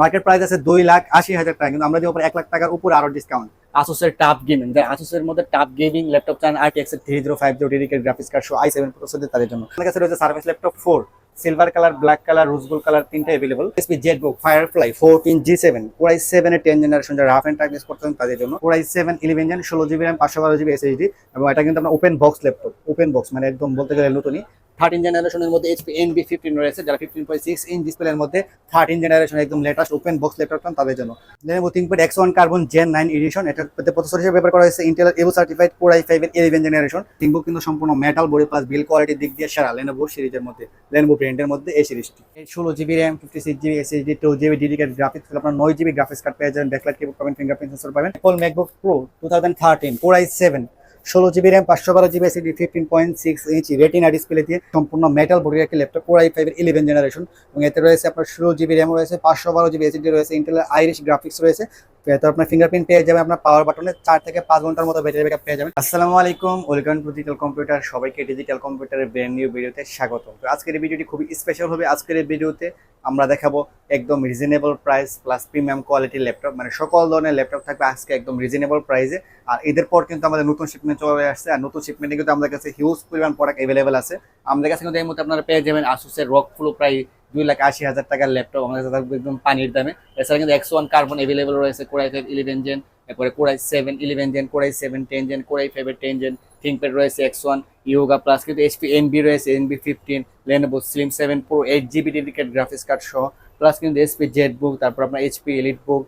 Market price আছে দুই লাখ আশি হাজার টাকা, কিন্তু আমরা যে এক লাখ টাকার উপরে আরও ডিসকাউন্ট আসুসের টাপ গেমিং যারা আসুসের মধ্যে টাপ গেমিং ল্যাপটপ চান RTX three zero five zero dedicate graphics card show i seven processor তাদের জন্য। আমাদের কাছে রয়েছে surface laptop four silver colour black colour rose gold colour তিনটা available HP ZBook Firefly fourteen G seven core i seven এর ten generation যারা rough and tough use করতেন তাদের জন্য। Core i seven eleven gen ষোলো GB RAM পাঁচশো বারো GB SSD এবং এটা কিন্তু আপনার open box laptop open box মানে একদম বলতে গেলে নতুনই। থার্টিন জেনারেশনের মধ্যে এইচপি এনবি ফিফটিন রয়েছে, যারা ফিফটিন পয়েন্ট সিক্স ইঞ্চ ডিসপ্লের মধ্যে থার্টিন জেনারেশন একদম লেটেস্ট ওপেন বক্স ল্যাপটপ পান তাদের জন্য। Lenovo ThinkPad X one carbon gen nine edition এটার প্রসেসর হিসেবে ব্যবহার করা হয়েছে Intel Evo certified core i five এর ইলেভেন জেনারেশন থিংকবুক কিন্তু সম্পূর্ণ মেটাল বডি প্লাস বিল কোয়ালিটির দিক দিয়ে সেরা লেনোভো সিরিজের মধ্যে লেনোভো ব্র্যান্ডের মধ্যে এই সিরিজটি ষোলো GB RAM fifty six GB SSD two GB DD card graphics আপনার নয় জিবি গ্রাফিক্স কার্ড পেয়ে যাবেন। ব্যাকলাইট কিবোর্ড পাবেন ফিঙ্গারপ্রিন্ট সেন্সর পাবেন। Apple MacBook Pro two thousand thirteen core i seven ষোলো জিবি র্যাম পাঁচশো বারো GB SSD fifteen point six inch retina display দিয়ে সম্পূর্ণ মেটাল বডি একটি ল্যাপটপ কোর আই ফাইভের ইলেভেন জেনারেশন এবং এতে রয়েছে আপনার ষোলো জিবি র্যাম রয়েছে পাঁচশো বারো জিবি এসিডি রয়েছে ইন্টেলের আইরিশ গ্রাফিক্স রয়েছে। তো আপনার ফিঙ্গারপ্রিন্ট পেয়ে যাবেন, আপনার পাওয়ার বাটনে চার থেকে পাঁচ ঘণ্টার মতো ব্যাটারি ব্যাকআপ পেয়ে যাবেন। আসসালামু আলাইকুম ওয়েলকাম টু ডিজিটাল কম্পিউটার সবাইকে ডিজিটাল কম্পিউটারের ব্র্যান্ড নিউ ভিডিওতে স্বাগত। তো আজকের এই ভিডিওটি খুবই স্পেশাল হবে। আজকের এই ভিডিওতে আমরা দেখাবো একদম রিজনেবল প্রাইস প্লাস প্রিমিয়াম কোয়ালিটির ল্যাপটপ মানে সকল ধরনের ল্যাপটপ থাকবে আজকে একদম রিজনেবল প্রাইসে আর এদের পর কিন্তু আমাদের নতুন শিপমেন্ট চলে আসছে, আর নতুন শিপমেন্টে কিন্তু আমাদের কাছে হিউজ পরিমাণ প্রোডাক্ট অ্যাভেলেবেল আছে। আমাদের কাছে কিন্তু এই মুহূর্তে আপনারা পেয়ে যাবেন আসুসের রক ফ্লো প্রায় দুই লাখ আশি হাজার টাকার ল্যাপটপ আমাদের কাছে থাকবে একদম পানির দামে। এছাড়া কিন্তু এক্স ওয়ান কার্বন অ্যাভেলেবেল রয়েছে core i five eleven gen এরপরে core i seven eleven gen core i seven ten gen core i ফাইভের টেন জেন থিঙ্কপ্যাড রয়েছে এক্স ওয়ান ইয়োগা প্লাস কিন্তু এইচপি এনবি রয়েছে Envy fifteen Lenovo slim seven pro eight GB dedicate graphics card সহ plus কিন্তু HP ZBook তারপর আপনার HP EliteBook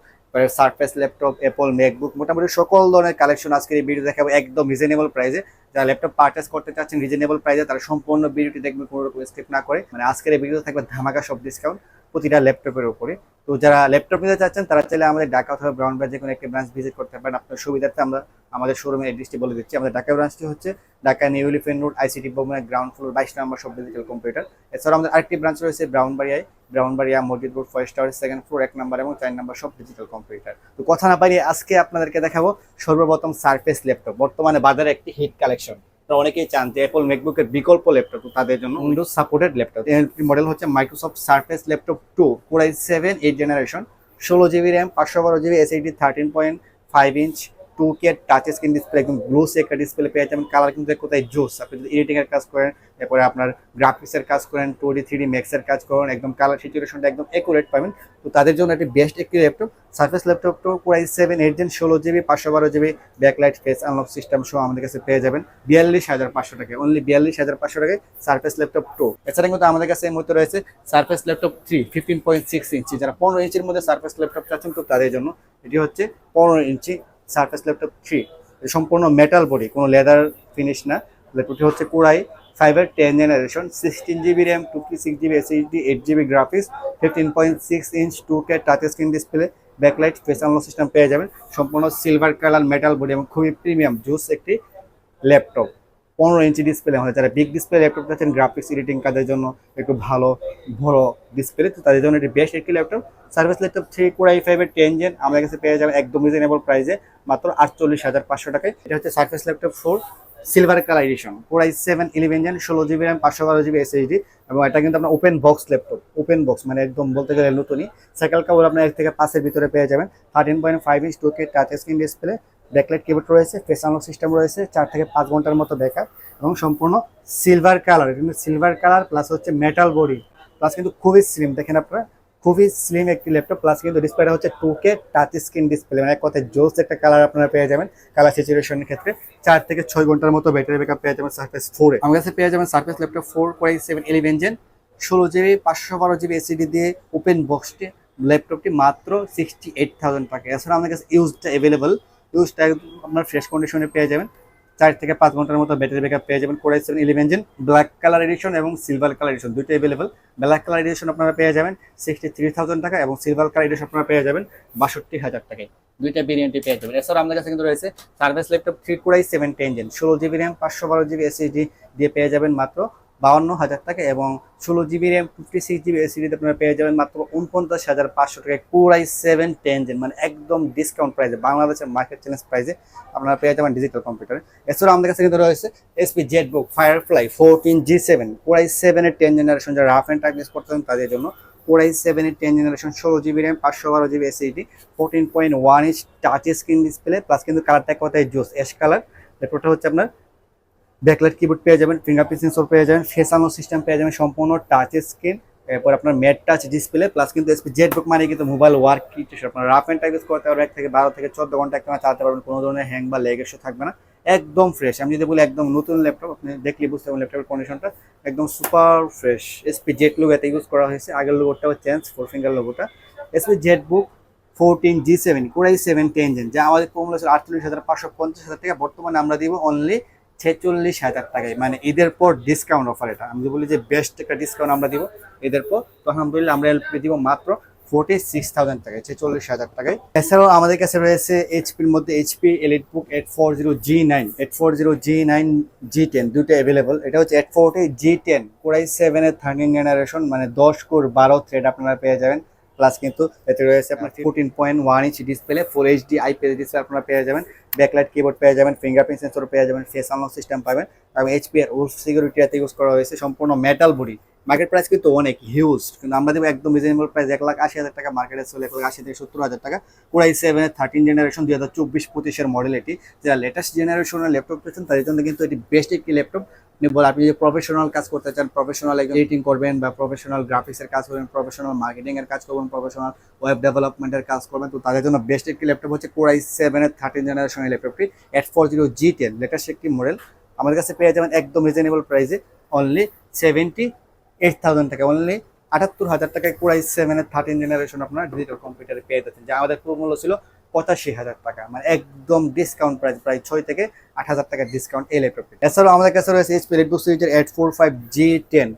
Surface laptop Apple MacBook মোটামুটি সকল ধরনের কালেকশন আজকের এই ভিডিও দেখাবো একদম রিজনেবল প্রাইসে যারা ল্যাপটপ পার্চেস করতে চাচ্ছেন রিজনেবল প্রাইসে তারা সম্পূর্ণ ভিডিওটি দেখবে কোনো রকম স্কিপ না করে। মানে আজকের এই ভিডিও থাকবে ধামাকা সব ডিসকাউন্ট প্রতিটা ল্যাপটপের উপরে। তো যারা ল্যাপটপ নিতে চাচ্ছেন, তারা চাইলে আমাদের ঢাকা অথবা ব্রাউন ব্রাঞ্চ কোনো একটি ব্রাঞ্চ ভিজিট করতে পারেন। আপনার সুবিধার্থে আমরা আমাদের শোরুমের অ্যাড্রেসটি বলে দিচ্ছি। আমাদের ঢাকা ব্রাঞ্চটি হচ্ছে Dhaka New Elephant Road ICT ভবনের গ্রাউন্ড ফ্লোর বাইশ নম্বর সব ডিজিটাল কম্পিউটার এছাড়াও আমাদের আরেকটি ব্রাঞ্চ রয়েছে ব্রাউনবাড়িয়ায়। Brahmanbaria Masjid Road First Tower second floor এক নম্বর এবং চার নম্বর সব ডিজিটাল কম্পিউটার তো কথা না পারিয়ে আজকে আপনাদেরকে দেখাবো সর্বপ্রথম সারফেস ল্যাপটপ বর্তমানে বাজারে একটি হিট কালেকশন অনেকেই চান যে অ্যাপল ম্যাকবুকের বিকল্প ল্যাপটপ তাদের জন্য উইন্ডোজ সাপোর্টেড ল্যাপটপ মডেল হচ্ছে Microsoft Surface laptop two core i seven eight generation ষোলো জিবি র্যাম পাঁচশো বারো GB SSD thirteen point five inch two K touch screen display একদম গ্লোসি একটা ডিসপ্লে পেয়ে যাবেন। কালার কিন্তু কোথায় জোস। আপনি যদি এডিটিং এর কাজ করেন, এরপরে আপনার গ্রাফিক্স এর কাজ করেন two D three D max এর কাজ করেন, একদম কালার সিচুয়েশনটা একদম একুরেট পাবেন। তো তাদের জন্য একটি বেস্ট একটি laptop Surface laptop two core i seven eight gen ষোলো জিবি পাঁচশো বারো GB backlight face unlock system সহ আমাদের কাছে পেয়ে যাবেন। বিয়াল্লিশ হাজার পাঁচশো টাকা অনলি বিয়াল্লিশ হাজার পাঁচশো টাকায় সার্ফেস ল্যাপটপ টু এছাড়া কিন্তু আমাদের কাছে এই মুহূর্তে রয়েছে Surface laptop three fifteen point six inch যারা পনেরো ইঞ্চির মধ্যে সার্ফেস ল্যাপটপ চাচ্ছেন তো তাদের জন্য এটি হচ্ছে পনেরো ইঞ্চি সার্ফেস ল্যাপটপ থ্রি সম্পূর্ণ মেটাল বডি কোনো লেদার ফিনিশ না। ল্যাপটপটি হচ্ছে কোরাই ফাইভের ten generation sixteen GB RAM two six GB SSD eight GB graphics fifteen point six inch two K touch screen display backlight face unlock system পেয়ে যাবেন। সম্পূর্ণ silver colour metal body এবং খুবই premium juice একটি laptop পনেরো ইঞ্চি display আমাদের যারা big display laptop চাচ্ছেন গ্রাফিক্স এডিটিং কাজের জন্য একটু ভালো, বড় ডিসপ্লে তো তাদের জন্য এটি বেস্ট একটি laptop Surface laptop three core i ফাইভের টেন জেন আমাদের কাছে পেয়ে যাবেন একদম রিজনেবল প্রাইসে মাত্র আটচল্লিশ হাজার পাঁচশো টাকায়। এটা হচ্ছে Surface laptop four silver colour edition core i seven eleven gen ষোলো জিবি র্যাম পাঁচশো বারো জিবি এসএইচডি এবং এটা কিন্তু আপনার open box laptop open box মানে একদম বলতে গেলে নতুনই। সাইকেল কাবল আপনার এক থেকে পাঁচের ভিতরে পেয়ে যাবেন। Thirteen point five inch two K touch screen display backlight কেবল রয়েছে ফেস আনলক সিস্টেম রয়েছে, চার থেকে পাঁচ ঘণ্টার মতো ব্যাকআপ এবং সম্পূর্ণ সিলভার কালার কিন্তু সিলভার কালার প্লাস হচ্ছে মেটাল বডি প্লাস কিন্তু খুবই স্লিম দেখেন আপনারা, খুবই স্লিম একটি ল্যাপটপ প্লাস কিন্তু ডিসপ্লেটা হচ্ছে two K touch screen display মানে এক কথায় জোস একটা কালার আপনারা পেয়ে যাবেন কালার সিচুয়েশনের ক্ষেত্রে চার থেকে ছয় ঘণ্টার মতো ব্যাটারি ব্যাকআপ পেয়ে যাবেন সার্ফেস ফোরে আমার কাছে পেয়ে যাবেন Surface laptop four core i seven eleven gen ষোলো জিবি পাঁচশো বারো জিবি এসিডি দিয়ে ওপেন বক্সটি ল্যাপটপটি মাত্র সিক্সটি এইট থাউজেন্ড টাকা। এছাড়া আমাদের কাছে ইউজটা অ্যাভেলেবল ইউজটা আপনার ফ্রেশ কন্ডিশনে পেয়ে যাবেন। চার থেকে পাঁচ ঘণ্টার মতো ব্যাটারি ব্যাকআপ পেয়ে যাবেন। Core i seven eleven gen black colour edition এবং সিলভার কালার এডিশন দুটো অ্যাভেলেবল ব্ল্যাক কালার এডিশন আপনারা পেয়ে যাবেন সিক্সটি থ্রি থাউজেন্ড টাকা এবং সিলভার কালার এডিশন আপনারা পেয়ে যাবেন বাষট্টি হাজার টাকায়। দুইটা ভেরিয়েন্টে পেয়ে যাবেন। এছাড়া আমাদের কাছে কিন্তু রয়েছে Surface laptop three core i seven ten gen ষোলো জিবি র্যাম পাঁচশো বারো জিবি এসএসডি দিয়ে পেয়ে যাবেন মাত্র বাউন্ন হাজার টাকা এবং ষোলো GB RAM fifty six GB এসিডিতে আপনারা পেয়ে যাবেন মাত্র উনপঞ্চাশ হাজার পাঁচশো টাকায় কোরাই সেভেন টেন জেন মানে একদম ডিসকাউন্ট প্রাইসে বাংলাদেশের মার্কেট চ্যালেঞ্জ প্রাইসে আপনারা পেয়ে যাবেন ডিজিটাল কম্পিউটারে এছাড়াও আমাদের কাছে কিন্তু রয়েছে HP ZBook Firefly fourteen G seven core i সেভেনের টেন জেনারেশন যারা রাফ অ্যান্ড টাইপ ইউজ করতেন তাদের জন্য কোরাই সেভেন এর টেন জেনারেশন ষোলো জিবি র্যাম, পাঁচশো বারো GB SSD fourteen point one inch touch screen display plus কিন্তু কালারটা কথায় জোস অ্যাশ কালার ল্যাপটপটা হচ্ছে আপনার ব্যাকলাইট কিবোর্ড পেয়ে যাবেন ফিঙ্গারপ্রিন্ট সেন্সর পেয়ে যাবেন ফেস আনো সিস্টেম পেয়ে যাবেন, সম্পূর্ণ টাচ স্ক্রিন এরপর আপনার ম্যাট টাচ ডিসপ্লে প্লাস কিন্তু এসপি জেট বুক মানে কিন্তু মোবাইল ওয়ার্ক কি আপনার রাফ অ্যান্ড টাইপ ইউজ করতে পারবেন, এক থেকে বারো থেকে চোদ্দ ঘণ্টা একটা চালাতে পারবেন, কোনো ধরনের হ্যাং বা লেগ এসে থাকবে না। একদম ফ্রেশ আমি যদি বলি একদম নতুন ল্যাপটপ আপনি দেখলে বুঝতে পারবেন ল্যাপটপের কন্ডিশনটা একদম super fresh HP Z logo এতে ইউজ করা হয়েছে, আগের লোগোটাও চেঞ্জ ফোর ফিঙ্গার লোগোটা HP ZBook fourteen G seven core i seven ten যা আমাদের কমলো আটচল্লিশ হাজার পাঁচশো পঞ্চাশ হাজার টাকা, বর্তমানে আমরা দিব অনলি ছেচল্লিশ হাজার টাকায় মানে ঈদের পর ডিসকাউন্ট অফার এটা। আমি বলি যে বেস্ট একটা ডিসকাউন্ট আমরা দিব ঈদের পর, তো আলহামদুলিল্লাহ আমরা এলপি দিব মাত্র ফোর্টি সিক্স থাউজেন্ড টাকায়, ছেচল্লিশ হাজার টাকায়। এছাড়াও আমাদের কাছে রয়েছে এইচপির মধ্যে HP EliteBook eight four zero G nine eight four zero G nine G ten দুটো অ্যাভেলেবল এটা হচ্ছে eight forty G ten core i সেভেনের থার্টিন জেনারেশন মানে দশ কোর বারো থ্রেড আপনারা পেয়ে যাবেন। প্লাস কিন্তু এতে রয়েছে আপনার fourteen point one inch display full HD IPS display আপনারা পেয়ে যাবেন। ব্যাকলাইট কিবোর্ড পেয়ে যাবেন ফিঙ্গারপ্রিন্ট সেন্সর পেয়ে যাবেন ফেস আনলক সিস্টেম পাবেন। এবং এইচপি এর উলফ সিকিউরিটি এতে ইউজ করা হয়েছে সম্পূর্ণ মেটাল বডি মার্কেট প্রাইস কিন্তু অনেক হিউজ কিন্তু আমরা দেবো একদম রিজনেবল প্রাইস এক লাখ আশি হাজার টাকা মার্কেটে চলে এক লাখ আশি থেকে সত্তর হাজার টাকা। কোরাই সেভেনের থার্টিন জেনারেশন দুই হাজার চব্বিশ পঁচিশের মডেল এটি। যারা লেটেস্ট জেনারেশনের ল্যাপটপ পেয়েছেন তাদের জন্য কিন্তু এটি বেস্ট একটি ল্যাপটপ বল, আপনি যদি প্রফেশনাল কাজ করতে চান প্রফেশনাল এডিটিং করবেন বা প্রফেশনাল গ্রাফিক্সের কাজ করবেন প্রফেশনাল মার্কেটিং এর কাজ করবেন প্রফেশনাল ওয়েব ডেভেলপমেন্টের কাজ করবেন, তো তাদের জন্য বেস্ট একটি ল্যাপটপ হচ্ছে কোরাই সেভেনের থার্টিন জেনারেশনের ল্যাপটপটি eight four zero G ten latest একটি মডেল আমাদের কাছে পেয়ে যাবেন একদম রিজনেবল প্রাইসে অনলি সেভেন্টি এইট থাউজেন্ড টাকা অনলি আটাত্তর হাজার টাকায় কোরাই সেভেনের থার্টিন জেনারেশন আপনার ডিজিটাল কম্পিউটারে পেয়ে যাচ্ছেন। যা আমাদের মূল্য ছিল পঁচাশি হাজার টাকা মানে একদম ডিসকাউন্ট প্রাইস প্রায় ছয় থেকে আট হাজার টাকার ডিসকাউন্ট এই ল্যাপটপটি এছাড়াও আমাদের কাছে রয়েছে এইচপি রেডবুক সিরিজের eight four five G ten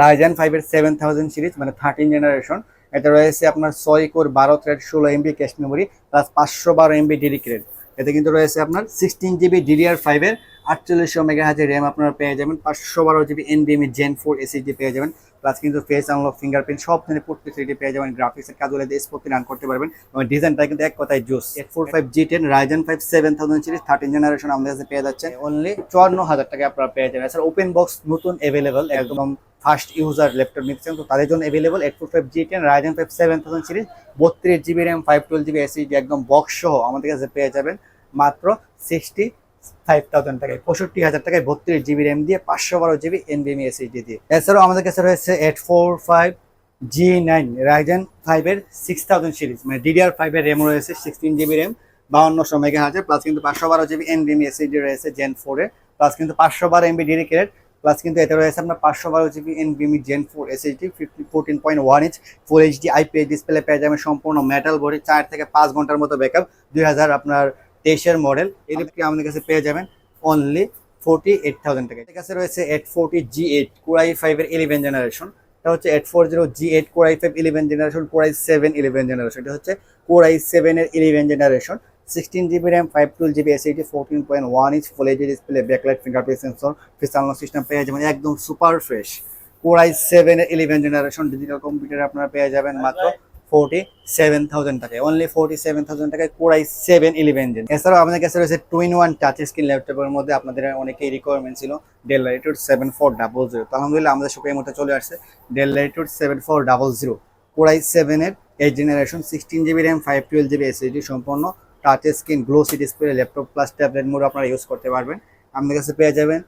Ryzen ফাইভের সেভেন থাউজেন্ড সিরিজ মানে থার্টিন জেনারেশন এটা রয়েছে আপনার ছয় কোর, বারো থ্রেড ষোলো এমবি ক্যাশ মেমোরি প্লাস পাঁচশো বারো এমবি ডেডিকেটেড এতে কিন্তু রয়েছে আপনার সিক্সটিন জিবি ডিডিআর ফাইভের আটচল্লিশশো মেগা হাজার র্যাম আপনারা পেয়ে যাবেন। পাঁচশো বারো জিবি এনবিএমই জেন ফোর এসএসডি পেয়ে যাবেন। প্লাস কিন্তু ফেস আনলক ফিঙ্গারপ্রিন্ট সব ধরনের পোর্ট ফেসিলিটি পেয়ে যাবেন গ্রাফিক্সের কাজগুলো স্পোর্টে রান করতে পারবেন। এবং ডিজাইনটা কিন্তু এক কথায় জোস। Eight four five G ten Ryzen five seven thousand series thirteen generation আমাদের কাছে পেয়ে যাচ্ছে। অনলি চুয়ান্ন হাজার টাকা আপনারা পেয়ে যাবেন। এছাড়া ওপেন বক্স নতুন অ্যাভেলেবল একদম ফার্স্ট ইউজার ল্যাপটপ নিচ্ছেন তো তাদের জন্য available eight four five G ten Ryzen five seven thousand series বত্রিশ GB RAM five twelve GB SSD একদম বক্স সহ আমাদের কাছে পেয়ে যাবেন। মাত্র সিক্সটি ফাইভ থাউজেন্ড টাকায়, পঁয়ষট্টি হাজার টাকায় বত্রিশ জিবি র্যাম দিয়ে পাঁচশো বারো জিবি এনবিএমই এসএসডি দিয়ে। এছাড়াও আমাদের কাছে রয়েছে eight four five G nine Ryzen ফাইভের সিক্স থাউজেন্ড সিরিজ মানে ডিডিআর ফাইভের র্যাম রয়েছে সিক্সটিন জিবি র্যাম বাউন্নশো মেগা হাজার প্লাস কিন্তু পাঁচশো বারো জিবি এনবিএমই এসএসডি রয়েছে জেন ফোরে প্লাস কিন্তু পাঁচশো বারো এমবি ডেডিকেটেড প্লাস কিন্তু এতে রয়েছে আপনার পাঁচশো বারো GB এনবিএমই gen four SSD fifty fourteen point one inch full HD IPS display পেয়ে যাবেন সম্পূর্ণ মেটাল বডি চার থেকে পাঁচ ঘণ্টার মতো ব্যাকআপ দুই হাজার আপনার তেইশের মডেল এই ল্যাপটপটি আমাদের কাছে পেয়ে যাবেন অনলি ফোর্টি এইট থাউজেন্ড টাকা এর কাছে রয়েছে eight forty G eight core i ফাইভের ইলেভেন জেনারেশন এটা হচ্ছে eight four zero G eight core i five eleven generation core i seven eleven generation এটা হচ্ছে কোরাই সেভেনের eleven generation sixteen GB RAM five twelve GB SSD fourteen point one inch full HD display backlight fingerprint sensor ফিসালনো system পেয়ে যাবেন একদম super fresh core i সেভেনের eleven generation digital computer আপনারা পেয়ে যাবেন মাত্র ফোর্টি সেভেন থাউজেন্ড টাকায় অনলি ফোর্টি সেভেন থাউজেন্ড টাকায় core i seven eleven gen এছাড়াও আমাদের কাছে রয়েছে টুইন ওয়ান টাচ স্ক্রিন ল্যাপটপের মধ্যে আপনাদের অনেকেই রিকোয়ারমেন্ট ছিল Dell Latitude seven four double zero তো আলহামদুলিল্লাহ আমাদের এই মুহূর্তে চলে আসছে Dell Latitude seven four double zero core i সেভেনের eight generation sixteen GB RAM five twelve GB SSD সম্পূর্ণ touch screen glossy display laptop plus tablet mode আপনারা ইউজ করতে পারবেন। আমাদের কাছে পেয়ে যাবেন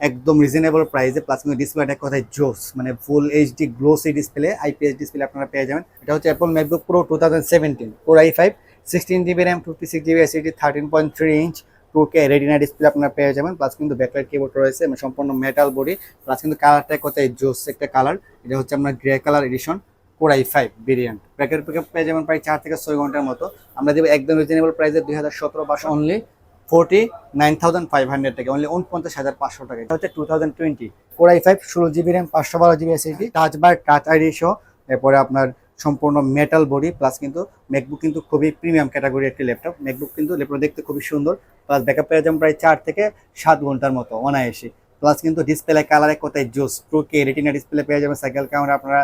একদম রিজনেবল প্রাইসে প্লাস কিন্তু ডিসপ্লেটা এক কথায় জোস মানে full HD glossy display IPS display আপনারা পেয়ে যাবেন। এটা হচ্ছে Apple MacBook Pro two thousand seventeen four i five sixteen GB RAM fifty six GB thirteen point three inch two K Retina display আপনারা পেয়ে যাবেন প্লাস কিন্তু ব্যাকলাইট কিবোর্ড রয়েছে এবং সম্পূর্ণ মেটাল বডি প্লাস কিন্তু কালারটা কোথায় জোস একটা কালার এটা হচ্ছে আপনার grey colour edition core i five variant bracket pickup পেয়ে যাবেন প্রায় চার থেকে ছয় ঘণ্টার মতো। আমরা দেবো একদম রিজনেবল প্রাইসে দুই হাজার সতেরো বাস only forty nine thousand five hundred টাকা অনলি উনপঞ্চাশ হাজার পাঁচশো টাকা। এটা হচ্ছে two thousand twenty. Core i five ষোলো জিবি র্যাম পাঁচশো বারো GB SSD touch bar touch ID সহ। এরপরে আপনার সম্পূর্ণ মেটাল বডি প্লাস কিন্তু ম্যাকবুক কিন্তু খুবই প্রিমিয়াম ক্যাটাগরি একটি ল্যাপটপ ম্যাকবুক কিন্তু ল্যাপটপ দেখতে খুবই সুন্দর। প্লাস ব্যাকআপ পেয়ে যাবেন প্রায় চার থেকে সাত ঘণ্টার মতো অনায়াসে। প্লাস কিন্তু ডিসপ্লে কালার কথায় জোস প্রো কে রেটিনা ডিসপ্লে পেয়ে যাবেন সাইকেল ক্যামেরা আপনারা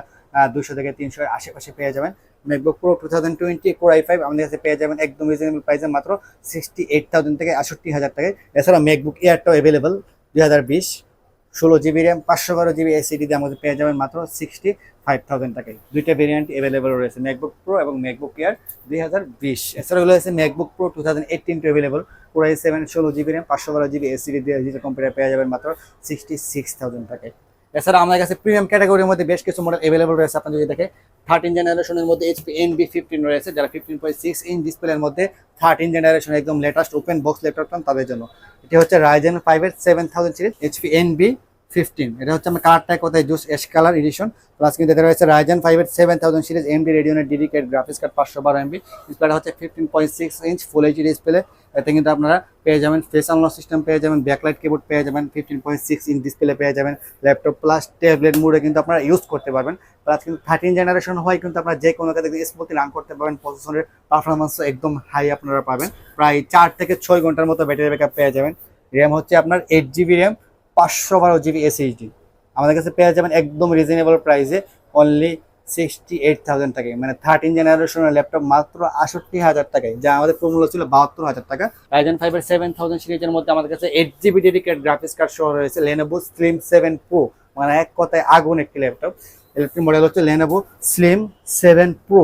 দুশো থেকে তিনশো আশেপাশে পেয়ে যাবেন। MacBook Pro two thousand twenty core i five আমাদের কাছে পেয়ে যাবেন একদম রিজনেবল প্রাইসে মাত্র সিক্সটি এইট থাউজেন্ড থেকে আষট্টি হাজার টাকায় এছাড়া ম্যাকবুক এয়ারটাও অ্যাভেলেবল দুই হাজার বিশ। ষোলো জিবি র্যাম পাঁচশো বারো জিবি এসিডি দিয়ে আমাদের পেয়ে যাবেন মাত্র সিক্সটি ফাইভ থাউজেন্ড টাকায়। দুইটা ভেরিয়েন্ট অ্যাভেলেবল রয়েছে ম্যাকবুক প্রো এবং ম্যাকবুক এয়ার দুই হাজার বিশ। এছাড়া আছে MacBook Pro two thousand eighteen two available পুরো সেভেন ষোলো জিবি র্যাম পাঁচশো বারো জিবি এসিডি দিয়ে ডিজিটাল কম্পিউটার পেয়ে যাবেন মাত্র সিক্সটি সিক্স থাউজেন্ড টাকায়। এছাড়া আমাদের কাছে প্রিমিয়াম ক্যাটাগরির মধ্যে বেশ কিছু মডেল অ্যাভেলেবল রয়েছে। আপনি যদি দেখে থার্টিন জেনারেশনের মধ্যে এইচপি এন বি ফিফটিন রয়েছে, যারা ফিফটিন পয়েন্ট সিক্স ইঞ্চ ডিসপ্লের মধ্যে থার্টিন জেনারেশন একদম লেটেস্ট ওপেন বক্স ল্যাপটপ তাদের জন্য। এটি হচ্ছে রাইজেন ফাইভের seven thousand series HP N B fifteen এটা হচ্ছে আমার কালারটা কোথায় জুস এস কালার এডিশন প্লাস কিন্তু এটা রয়েছে রাইজেন ফাইভের সেভেন থাউজেন্ড সিরিজ এমডি রেডিওনের ডিডিকেট গ্রাফিক্স কার্ড পাঁচশো বারো এমবি ডিসপ্লেটা হচ্ছে fifteen point six inch full HD display এতে কিন্তু আপনারা পেয়ে যাবেন ফেস আনলক সিস্টেম পেয়ে যাবেন ব্যাকলাইট কিবোর্ড পেয়ে যাবেন fifteen point six inch display পেয়ে যাবেন ল্যাপটপ প্লাস ট্যাবলেট মোডে কিন্তু আপনারা ইউজ করতে পারবেন। প্লাস কিন্তু থার্টিন জেনারেশন হয় কিন্তু আপনারা যে কোনো কাজে স্মুথলি রান করতে পারবেন প্রসেসরের পারফরমেন্সও একদম হাই আপনারা পাবেন। প্রায় চার থেকে ছয় ঘণ্টার মতো ব্যাটারি ব্যাকআপ পেয়ে যাবেন। র্যাম হচ্ছে আপনার এইট জিবি র্যাম পাঁচশো বারো জিবি এসএইচডি আমাদের কাছে পেয়ে যাবেন একদম রিজনেবল প্রাইসে অনলি সিক্সটি এইট থাউজেন্ড টাকায় মানে থার্টিন জেনারেশনের ল্যাপটপ মাত্র আষট্টি হাজার টাকায়, যা আমাদের প্রমূল্য ছিল বাহাত্তর হাজার টাকা। রাইজেন ফাইভের সেভেন থাউজেন্ড সিরিজের মধ্যে আমাদের কাছে eight GB dedicated graphics card সহ রয়েছে লেনোভো স্লিম সেভেন প্রো মানে এক কথায় আগুন একটি ল্যাপটপ ইলেকট্রিক মডেল হচ্ছে Lenovo slim seven pro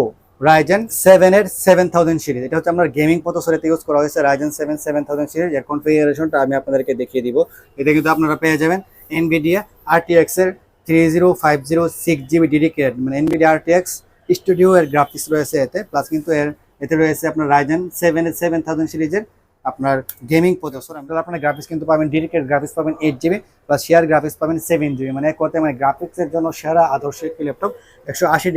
Ryzen seven এর সেভেন থাউজেন্ড সিরিজ। এটা হচ্ছে আপনার গেমিং প্রসেসরেতে ইউজ করা হয়েছে Ryzen seven seven thousand series. এর কনফিগারেশনটা আমি আপনাদেরকে দেখিয়ে দিব। এটা কিন্তু আপনারা পেয়ে যাবেন। এনভিডিয়া আরটিএক্স এর three zero five zero six GB মানে স্টুডিও এর গ্রাফিক্স রয়েছে এতে প্লাস কিন্তু এর, এতে রয়েছে আপনার রাইজেন সেভেন সেভেন থাউজেন্ড সিরিজের আপনার গেমিং আপনারা গ্রাফিক্স কিন্তু পাবেন গ্রাফিক্স পাবেন eight GB plus share graphics পাবেন সেভেন জিবি মানে কথায় মানে গ্রাফিক্সের জন্য সেরা আদর্শ ল্যাপটপ একশো আশি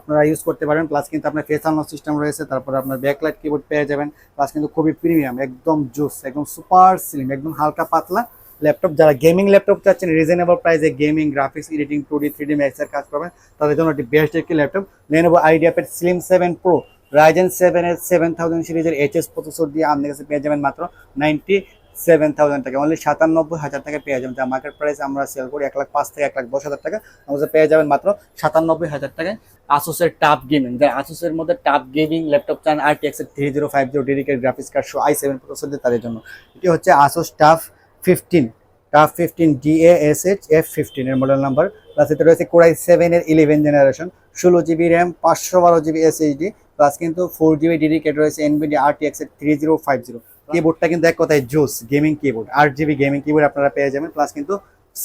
আপনারা ইউজ করতে পারেন প্লাস কিন্তু আপনার সিস্টেম রয়েছে, তারপর আপনার কিবোর্ড পেয়ে যাবেন প্লাস কিন্তু খুবই প্রিমিয়াম একদম জুস একদম সুপার স্লিম একদম হালকা পাতলা ল্যাপটপ, যারা গেমিং ল্যাপটপ চাচ্ছেন রিজনেবল প্রাইসে gaming graphics editing two D three D ম্যাক্সের কাজ করবেন তাদের জন্য একটি বেস্ট একটি laptop Lenovo IdeaPad slim seven pro Ryzen seven এর সেভেন থাউজেন্ড সিরিজের এইচএস প্রসেসর দিয়ে আপনার কাছে পেয়ে যাবেন মাত্র নাইনটি সেভেন থাউজেন্ড টাকা। অনলি সাতানব্বই হাজার টাকা পেয়ে যাবেন। যা মার্কেট প্রাইস আমরা সেল করি এক লাখ পাঁচ থেকে এক লাখ দশ হাজার টাকা, আমাদের পেয়ে যাবেন মাত্র সাতানব্বই হাজার টাকায় আসুসের টাপ গেমিং যারা আসুসের মধ্যে টাপ গেমিং ল্যাপটপ চান আর টি এক্সের three zero five zero dedicated graphics card show I seven processor দিয়ে তাদের জন্য। এটি হচ্ছে Asus TUF fifteen TUF fifteen dash H F fifteen এর মডেল নাম্বার প্লাস এতে রয়েছে কোরাই সেভেন এর ইলেভেন জেনারেশন ষোলো জিবি র্যাম পাঁচশো বারো জিবি এসএইচডি প্লাস কিন্তু ফোর জিবি ডেডিকেট রয়েছে এনবিডি আর টি এক্সের থ্রি জিরো ফাইভ জিরো কিবোর্ডটা কিন্তু এক কথায় জোস গেমিং কিবোর্ড আট জিবি গেমিং কিবোর্ড আপনারা পেয়ে যাবেন প্লাস কিন্তু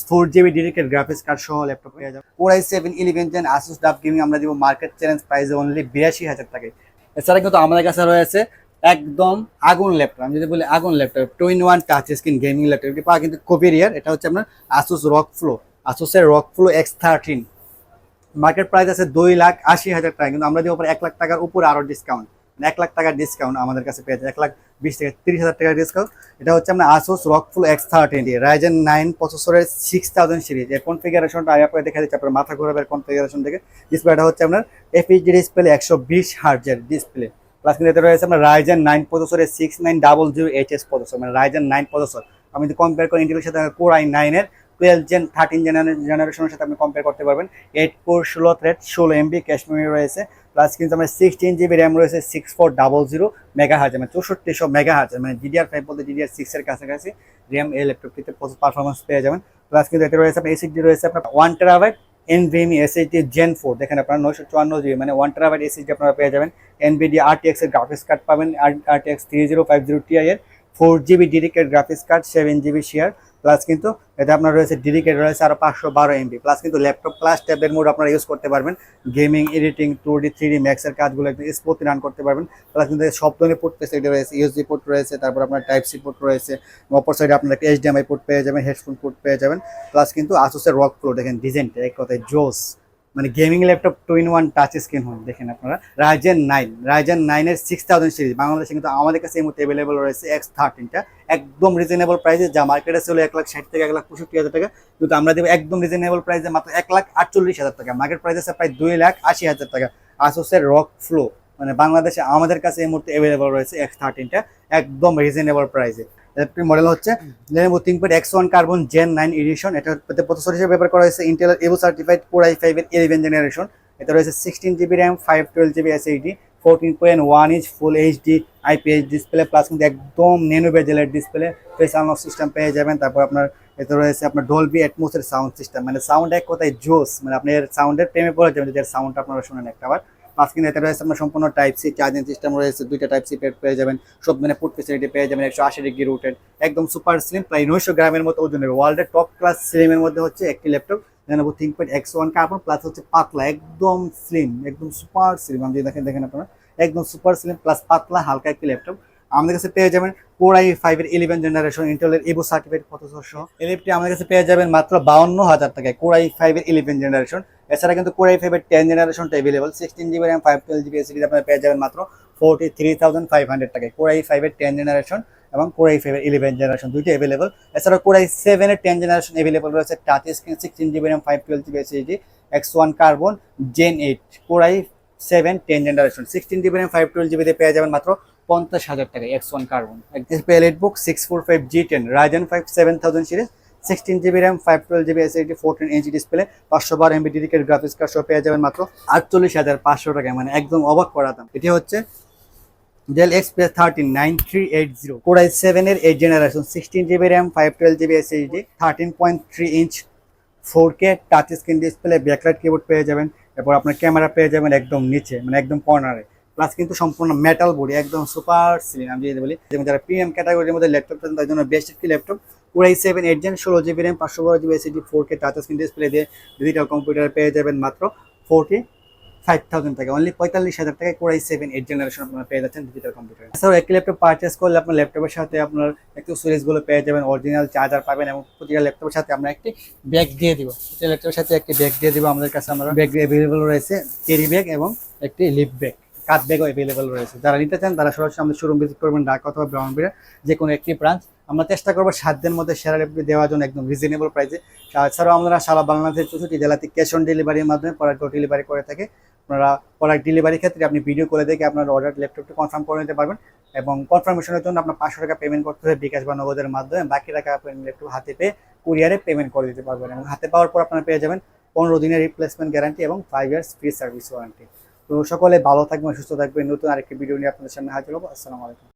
four GB dedicated graphics card সহ ল্যাপটপ পেয়ে যাবেন। Core i seven eleven gen Asus TUF gaming আমরা দিব মার্কেট চ্যালেঞ্জ প্রাইসে অনলি বিরাশি হাজার টাকায়। এছাড়া কিন্তু আমাদের কাছে রয়েছে একদম আগুন ল্যাপটপ আমি যদি বলি আগুন laptop two in one touch screen gaming laptop এটি পাওয়া কিন্তু কোভিরিয়ার এটা হচ্ছে আপনার Asus ROG Flow আসুসের ROG Flow X thirteen market price আছে দুই লাখ আশি হাজার টাকা, কিন্তু আমরা দিব এক লাখ টাকার উপরে আরও ডিসকাউন্ট এক লাখ টাকার ডিসকাউন্ট আমাদের কাছে পেয়েছে এক লাখ বিশ থেকে তিরিশ হাজার টাকার ডিসকাউন্ট এটা হচ্ছে আপনার Asus ROG Flow X thirteen Ryzen nine প্রসেসরের সিক্স থাউজেন্ড সিরিজ এর কনফিগারেশনটা আমি আপনাকে দেখা দিচ্ছি, আপনার মাথা ঘোরাবের কনফিগারেশন থেকে ডিসপ্লেটা হচ্ছে আপনার এফএইচডি ডিসপ্লে একশো বিশ হার্জের ডিসপ্লে প্লাস কিন্তু এতে রয়েছে আপনার রাইজেন নাইন প্রসেসরের six nine double zero HS processor মানে রাইজেন নাইন প্রসেসর আমি যদি কম্পেয়ার করি ইন্টেলের সাথে কোর আই নাইনের টুয়েলভ জেন থার্টিন জেনারেশনের সাথে আপনি কম্পেয়ার করতে পারবেন। এইট কোর ষোলো থ্রেড ষোলো এমবি ক্যাশ মেমোরি রয়েছে। প্লাস কিন্তু আমার সিক্সটিন জিবি র্যাম রয়েছে six four double zero mega হাজার মানে চৌষট্টিশো মেগা হাজার মানে ডিডিআর ফাইভ বলতে ডিডিআর সিক্সের কাছাকাছি। র্যাম এই ল্যাপটপটিতে পারফরমেন্স পেয়ে যাবেন। প্লাস কিন্তু এতে রয়েছে, আপনার এসিডি রয়েছে, আপনার one terabyte NVMe SSD gen four দেখেন আপনার নয়শো চুয়ান্ন জিবি মানে ওয়ান টেরাবাইট ডি আপনারা পেয়ে যাবেন। এনভিডি আরটিএক্স এর গ্রাফিক্স কার্ড পাবেন RTX three zero five zero Ti এর four GB dedicated graphics card seven GB share plus কিন্তু এটা আপনার রয়েছে ডিডিকেট রয়েছে আরও পাঁচশো বারো এমবি প্লাস কিন্তু ল্যাপটপ প্লাস ট্যাবলেট মোড আপনারা ইউজ করতে পারবেন। Gaming editing two D three D ম্যাক্সের কাজগুলো একদম স্মুথলি রান করতে পারবেন। প্লাস কিন্তু সব ধরনের পোর্ট ফেসিলিটি রয়েছে ইউএসডি পোর্ট রয়েছে, তারপর আপনার টাইপ সি পোর্ট রয়েছে। অপর সাইডে আপনার একটা এইচডিএমআই পোর্ট পেয়ে যাবেন হেডফোন পোর্ট পেয়ে যাবেন। প্লাস কিন্তু আসুসের রক ফ্লো দেখেন ডিজাইনটা এক কথায় জোস। মানে gaming laptop two in one touch screen হয় দেখেন আপনারা। রাইজেন নাইন রাইজেন নাইনের সিক্স থাউজেন্ড সিরিজ বাংলাদেশে কিন্তু আমাদের কাছে এই মুহূর্তে অ্যাভেলেবল রয়েছে এক্স থার্টিনটা একদম রিজনেবল প্রাইসে যা মার্কেটে ছিল এক লাখ ষাট থেকে এক লাখ পঁয়ষট্টি হাজার টাকা, কিন্তু আমরা দেবো একদম রিজনেবল প্রাইসে মাত্র এক লাখ আটচল্লিশ হাজার টাকা। মার্কেট প্রাইস আছে প্রায় দুই লাখ আশি হাজার টাকা। আসোসের রক ফ্লো মানে বাংলাদেশে আমাদের কাছে এই মুহূর্তে অ্যাভেলেবল রয়েছে এক্স থার্টিনটা একদম রিজনেবল প্রাইসে একটি মডেল হচ্ছে Lenovo ThinkPad X one carbon gen nine edition এটা প্রসেসর হিসেবে ব্যবহার করা হয়েছে Intel Evo certified core i ফাইভের ইলেভেন জেনারেশন এটা রয়েছে sixteen GB RAM five twelve GB SSD fourteen point one inch full HD IPS display plus কিন্তু একদম নেনো বেজেলের ডিসপ্লে ফেস আনলক সিস্টেম পেয়ে যাবেন। তারপর আপনার এতে রয়েছে আপনার ডলবি অ্যাটমোসের সাউন্ড সিস্টেম মানে সাউন্ড এক কথায় জোস মানে আপনার সাউন্ডের প্রেমে পড়ে যাবেন যদি সাউন্ডটা আপনারা শুনেন একটা আবার কিন্তু এতে রয়েছে আপনার সম্পূর্ণ টাইপ সি চার্জিং সিস্টেম রয়েছে। দুইটা টাইপ সি পেয়ে যাবেন। সব মানে ফুড ফেসিলিটি পেয়ে যাবেন। একশো আশি ডিগ্রি রুটেড একদম সুপার স্লিম প্রায় নয়শো গ্রামের মতো ওজন হবে ওয়ার্ল্ডের টপ ক্লাস স্লিমের মধ্যে হচ্ছে একটি ল্যাপটপ জানাব ThinkPad X one carbon plus হচ্ছে পাতলা, একদম স্লিম একদম সুপার স্লিম যদি দেখেন দেখেন আপনারা। একদম সুপার স্লিম প্লাস পাতলা, হালকা একটি ল্যাপটপ আমাদের কাছে পেয়ে যাবেন কোর আই ফাইভের ইলেভেন জেনারেশন ইন্টেলের এবো সার্টিফিকেট প্রসেসর সহ এই আমাদের কাছে পেয়ে যাবেন মাত্র বাউন্ন হাজার টাকায় কোর আই ফাইভের ইলেভেন জেনারেশন এছাড়া কিন্তু কোর আই ফাইভের ten জেনারেশনটা available sixteen GB RAM five twelve GB SSD আপনারা পেয়ে যাবেন মাত্র forty three thousand five hundred টাকায় কোর আই ফাইভের টেন জেনারেশন এবং কোর আই ফাইভের ইলেভেন জেনারেশন দুইটি অ্যাভেলেবল এছাড়া কোর আই সেভেনের টেন জেনারেশন অ্যাভেলেবল রয়েছে touch screen sixteen GB RAM five twelve GB SSD X one carbon gen eight core i seven ten generation sixteen GB RAM five twelve জিবিতে পেয়ে যাবেন মাত্র পঞ্চাশ হাজার টাকায় X one carbon EliteBook six four five G ten Ryzen five seven thousand series sixteen GB RAM five twelve GB SSD fourteen ইঞ্চি display পাঁচশো বার MB dedicate graphics card সহ পেয়ে যাবেন মাত্র আটচল্লিশ হাজার পাঁচশো টাকায় মানে একদম অবাক করা দাম। এটি হচ্ছে Dell XPS thirteen nine three eight zero core i সেভেনের eight generation sixteen GB RAM five twelve GB SSD thirteen point three inch four K touch screen display backlight keyboard পেয়ে যাবেন, এরপর আপনার ক্যামেরা পেয়ে যাবেন একদম নিচে মানে একদম কর্নারে প্লাস কিন্তু সম্পূর্ণ মেটাল বডি একদম সুপার স্লিম আমি যদি বলি। যেমন যারা প্রিমিয়াম ক্যাটাগরির মধ্যে ল্যাপটপ তার জন্য বেস্ট একটি ল্যাপটপ পুরাই সেভেন এইট জেন ষোলো জিবি র্যাম পাঁচশো বারো GB SSD four K touch screen display দিয়ে ডিজিটাল কম্পিউটার পেয়ে যাবেন মাত্র ফোরটি ফাইভ থাউজেন্ড টাকা। অনলি পঁয়তাল্লিশ হাজার টাকায় কোরাই সেভেন এইট জেনারেশন আপনারা পেয়ে যাচ্ছেন ডিজিটাল কম্পিউটার এছাড়াও একটি ল্যাপটপ পারচেস করলে আপনার ল্যাপটপের সাথে আপনার একটু সিরিজগুলো পেয়ে যাবেন অরিজিনাল চার্জার পাবেন এবং প্রতিটা ল্যাপটপের সাথে আমরা একটি ব্যাগ দিয়ে দিব। প্রতিটা ল্যাপটপের সাথে একটি ব্যাগ দিয়ে দিব আমাদের কাছে আমরা। ব্যাগ অ্যাভেলেবল রয়েছে ক্যারি ব্যাগ এবং একটি লিপ ব্যাগ কাঠ ব্যাগও অ্যাভেলেবল রয়েছে। যারা নিতে চান, তারা সরাসরি আমাদের শোরুম ভিজিট করবেন, ঢাকা অথবা ব্রাহ্মণবাড়িয়া যে কোনো একটি ব্রাঞ্চ আমরা চেষ্টা করব সাত দিনের মধ্যে সেরা ল্যাপটপ দেওয়ার জন্য একদম রিজনেবল প্রাইসে এছাড়াও আমরা সারা বাংলাদেশের চৌষট্টি জেলাতে ক্যাশ অন ডেলিভারির মাধ্যমে প্রোডাক্ট ডেলিভারি করে থাকে। আপনারা প্রোডাক্ট ডেলিভারির ক্ষেত্রে আপনি ভিডিও করে দেখে আপনার অর্ডার ল্যাপটপটি কনফার্ম করে নিতে পারবেন এবং কনফার্মেশনের জন্য আপনার পাঁচশো টাকা পেমেন্ট করতে হবে বিকাশ বা নগদের মাধ্যমে। বাকি টাকা আপনি ল্যাপটপ হাতে পেয়ে কুরিয়ারে পেমেন্ট করে দিতে পারবেন এবং হাতে পাওয়ার পর আপনারা পেয়ে যাবেন পনেরো দিনের রিপ্লেসমেন্ট গ্যারান্টি এবং five years free service warranty তো সকলে ভালো থাকবেন, সুস্থ থাকবেন। নতুন আরেকটি ভিডিও নিয়ে আপনাদের সামনে হাজির হব। আসসালামু আলাইকুম।